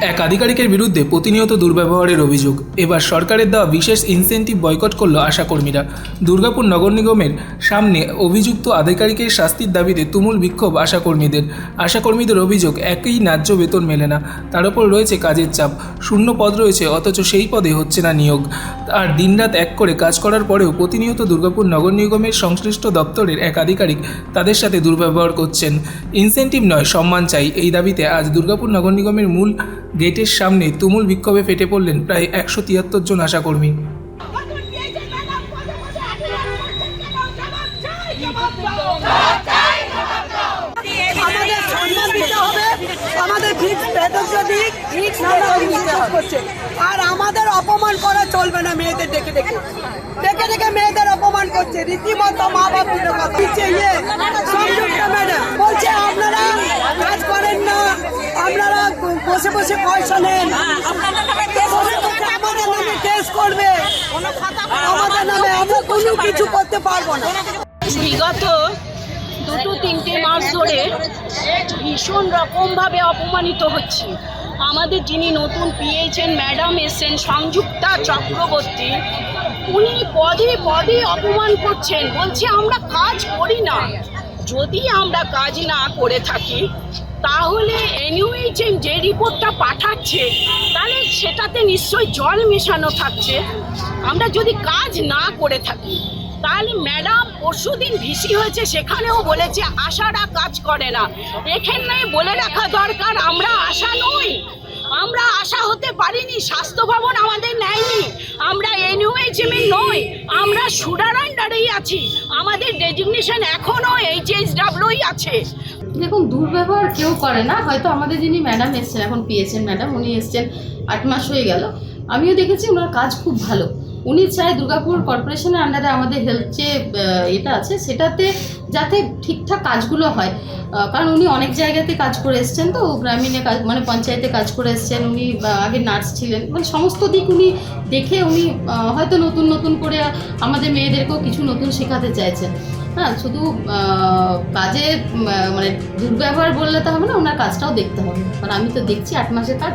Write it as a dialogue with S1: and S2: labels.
S1: এক আধিকারিকের বিরুদ্ধে প্রতিনিয়ত দুর্ব্যবহারের অভিযোগ। এবার সরকারের দেওয়া বিশেষ ইনসেন্টিভ বয়কট করল আশাকর্মীরা। দুর্গাপুর নগর নিগমের সামনে অভিযুক্ত আধিকারিকের শাস্তির দাবিতে তুমুল বিক্ষোভ আশাকর্মীদের। আশাকর্মীদের অভিযোগ, একই ন্যায্য বেতন মেলে না। তার উপর রয়েছে কাজের চাপ। শূন্য পদ রয়েছে, অথচ সেই পদে হচ্ছে না নিয়োগ। আর দিনরাত এক করে কাজ করার পরেও প্রতিনিয়ত দুর্গাপুর নগর নিগমের সংশ্লিষ্ট দপ্তরের এক আধিকারিক তাদের সাথে দুর্ব্যবহার করছেন। ইনসেন্টিভ নয়, সম্মান চাই। এই দাবিতে আজ দুর্গাপুর নগর নিগমের মূল গেটের সামনে তুমুল বিক্ষোভে ফেটে পড়লেন প্রায় একশো তিয়াত্তর জন আশাকর্মী।
S2: আর আমাদের অপমান করা চলবে না মেয়েদের ডেকে ডেকে। ডেকে ডেকে মেয়েদের অপমান করছে, রীতিমতো মা বাপ কথা দিচ্ছে ইয়ে সংযুক্ত ম্যাডাম বলছে আপনারা কাজ করেন না আপনারা বসে বসে পয়সা নেন। বসে আমাদের নামে কেস করবে। আমাদের নামে আমরা কোনো কিছু করতে পারব না।
S3: বিগত দুটো তিনটে মাস ধরে ভীষণ রকমভাবে অপমানিত হচ্ছে। আমাদের যিনি নতুন পিএইচএন ম্যাডাম এসছেন সংযুক্তা চক্রবর্তী উনি পদে পদে অপমান করছেন। বলছে আমরা কাজ করি না। যদি আমরা কাজ না করে থাকি তাহলে এনইউএইচএম যে রিপোর্টটা পাঠাচ্ছে, তাহলে সেটাতে নিশ্চয়ই জল মেশানো থাকছে। আমরা যদি কাজ না করে থাকি, তাহলে ম্যাডাম পরশুদিন ভিসি হয়েছে, সেখানেও বলেছে আশারা কাজ করে না। এখানে বলে রাখা দরকার, আমরা আশা নই। আমরা আশা হতে পারিনি, স্বাস্থ্য ভবন আমাদের নেয়নি। আমরা এনইউএইচএম নই, আমরা সুডার আন্ডারেই আছি। আমাদের ডেজিগনেশন এখনও এইচএসডাব্লিউই আছে।
S4: দেখুন দুর্ব্যবহার কেউ করে না। হয়তো আমাদের যিনি ম্যাডাম এসছেন, এখন পিএসএন ম্যাডাম, উনি এসছেন আট মাস হয়ে গেল। আমিও দেখেছি ওনার কাজ খুব ভালো। উনি চায় দুর্গাপুর কর্পোরেশনের আন্ডারে আমাদের হেলথ যে এটা আছে, সেটাতে যাতে ঠিকঠাক কাজগুলো হয়। কারণ উনি অনেক জায়গাতে কাজ করে এসছেন তো, গ্রামীণে কাজ মানে পঞ্চায়েতে কাজ করে এসছেন, উনি আগে নার্স ছিলেন। মানে সমস্ত দিক উনি দেখে উনি হয়তো নতুন নতুন করে আমাদের মেয়েদেরকেও কিছু নতুন শেখাতে চাইছেন। হ্যাঁ শুধু কাজে মানে দুর্ব্যবহার বললে তো হবে না, ওনার কাজটাও দেখতে হবে। কারণ আমি তো দেখছি আট মাসে কাজ।